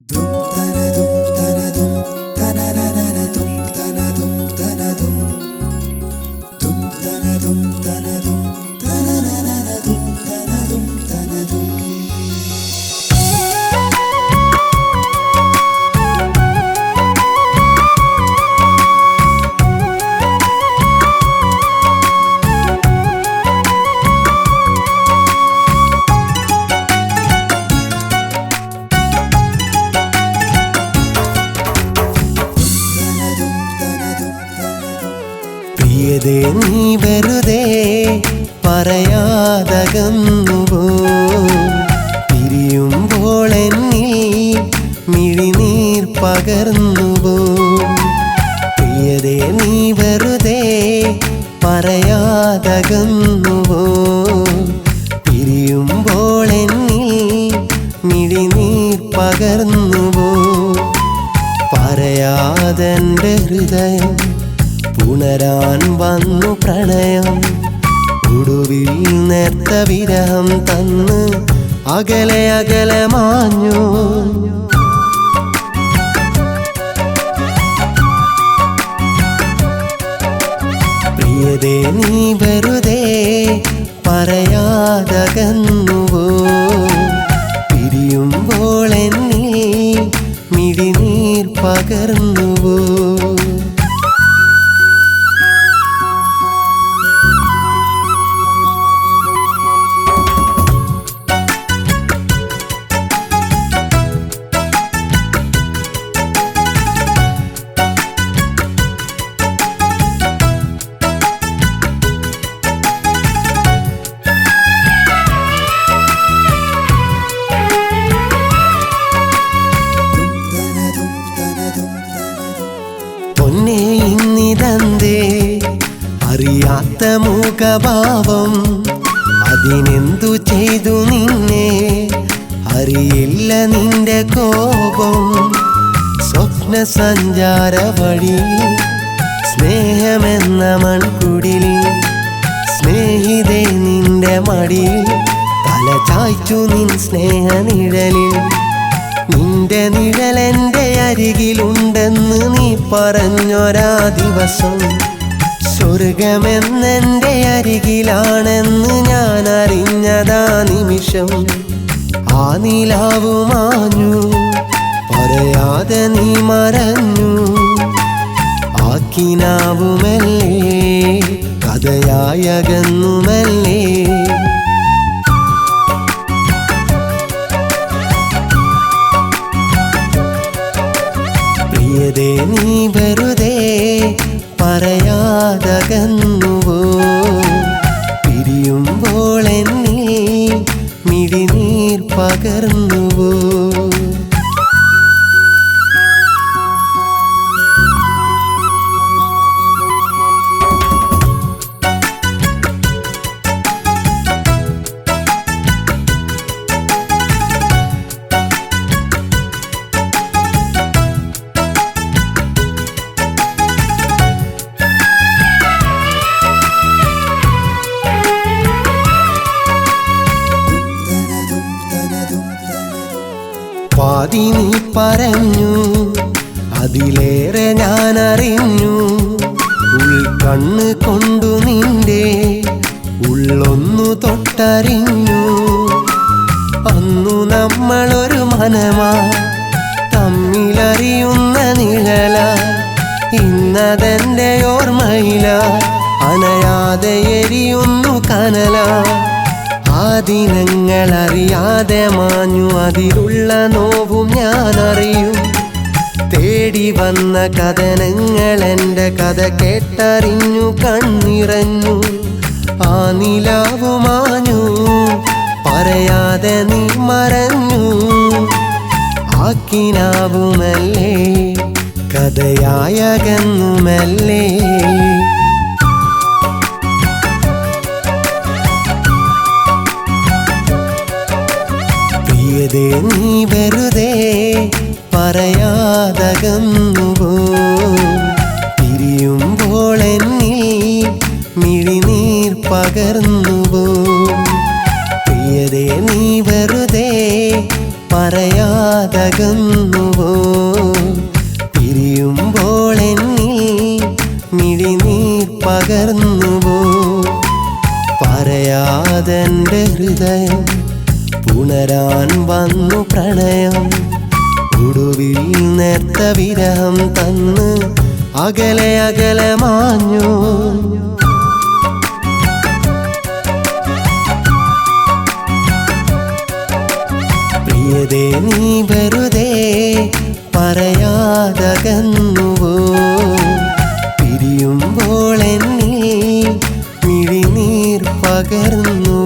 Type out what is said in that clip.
Boom. പ്രിയതേ നീ വെറുതെ പറയാതകന്നുവോ? പിരിയുമ്പോൾ എന്നിൽ മിഴിനീർ പകർന്നുവോ? പ്രിയതേ നീ വെറുതെ പറയാതകന്നുവോ പുണരാൻ വന്നു പ്രണയം. ഒടുവിൽ നേർത്ത വിരഹം തന്ന് അകലെ അകലെ മാഞ്ഞു. പ്രിയതേ നീ വെറുതെ പറയാതകന്നുവോ? പിരിയുമ്പോൾ എന്നിൽ മിഴിനീർ പകർന്നുവോ അറിയാത്ത മുഖഭാവം അതിനെന്തു ചെയ്തു നിന്നെ? അറിയില്ല നിന്റെ കോപം. സ്വപ്ന സഞ്ചാര വഴി സ്നേഹമെന്ന മൺകുടിൽ സ്നേഹിതേ നിന്റെ മടി തല ചായ്ച്ചു നിൻ സ്നേഹനിഴലിൽ. നിന്റെ നിഴലെന്റെ അരികിലുണ്ടെന്ന് നീ പറഞ്ഞൊരാ ദിവസം. സ്വർഗമെന്നെന്റെ അരികിലാണെന്ന് ഞാൻ അറിഞ്ഞതാ നിമിഷം. ആ നിലാവു പറയാതകന്നുവോ പിരിയുമ്പോൾ എന്നിൽ മിഴിനീർ പകർന്നുവോ പാതി നീ പറഞ്ഞു. അതിലേറെ ഞാൻ അറിഞ്ഞു ഉൾക്കണ്ണ് കൊണ്ടു നിന്റെ ഉള്ളൊന്നു തൊട്ടറിഞ്ഞു. അന്നു നമ്മളൊരു മനമാ തമ്മിലറിയുന്ന നിഴല. ഇന്നതെന്റെ ഓർമ്മയില അണയാതെ എരിയുന്നു കനലാ. ദിനങ്ങൾ അറിയാതെ മാഞ്ഞു. അതിലുള്ള നോവും ഞാൻ അറിയും തേടി വന്ന കഥനങ്ങൾ എന്റെ കഥ കേട്ടറിഞ്ഞു കണ്ണിറഞ്ഞു. ആ നിലാവു മാഞ്ഞു. പറയാതെ നീ മറഞ്ഞു. ആക്കിനാവുമല്ലേ? കഥയായകന്നുമല്ലേ? പ്രിയതേ നീ വെറുതെ പറയാതകന്നുവോ? തിരിയുമ്പോൾ എന്നിൽ മിഴിനീർ പകർന്നുവോ? പ്രിയതേ നീ വെറുതെ പറയാതകന്നുവോ? തിരിയുമ്പോൾ എന്നിൽ മിഴിനീർ പകർന്നുവോ? പറയാതെന്റെ ഹൃദയം പുണരാൻ വന്നു പ്രണയം. ഒടുവിൽ നേർത്ത വിരഹം തന്ന് അകലെ അകലെ മാഞ്ഞു. പ്രിയതേ നീ വെറുതെ പറയാതകന്നുവോ? പിരിയുമ്പോൾ എന്നിൽ മിഴിനീർ പകർന്നു